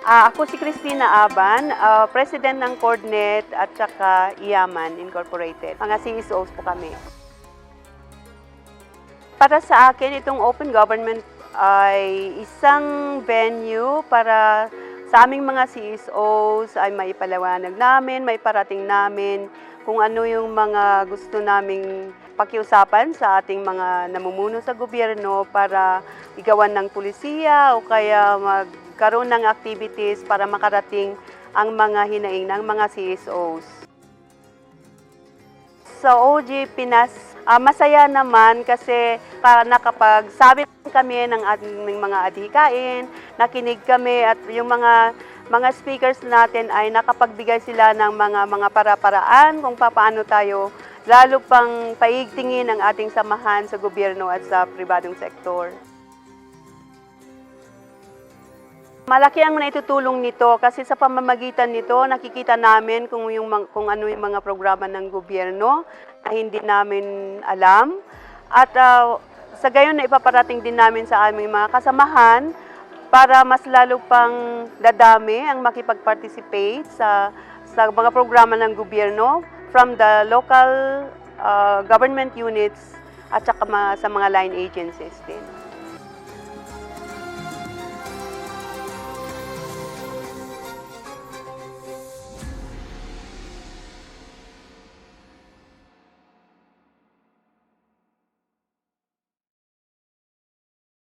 Ah, ako si Christina Aban, ah, President ng Coordnet at saka Yaman Incorporated. Mga CEOs po kami. Para sa akin, itong open government ay isang venue para sa aming mga CSOs ay maipalawanag namin, maiparating namin kung ano yung mga gusto naming pakiusapan sa ating mga namumuno sa gobyerno para igawan ng pulisiya o kaya magkaroon ng activities para makarating ang mga hinaing ng mga CSOs. Sa OG Pinas, ah, masaya naman kasi para nakapagsabi kami ng ating mga adhikain, nakinig kami at yung mga mga speakers natin ay nakapagbigay sila ng mga mga para-paraan kung paano tayo lalo pang paigtingin ang ating samahan sa gobyerno at sa pribadong sektor. Malaki ang naitutulong nito kasi sa pamamagitan nito nakikita namin kung yung kung ano yung mga programa ng gobyerno na hindi namin alam at ah, sa gayon na ipaparating din namin sa aming mga kasamahan para mas lalo pang dadami ang makipag-participate sa sa mga programa ng gobyerno from the local ah, government units at saka sa mga line agencies din.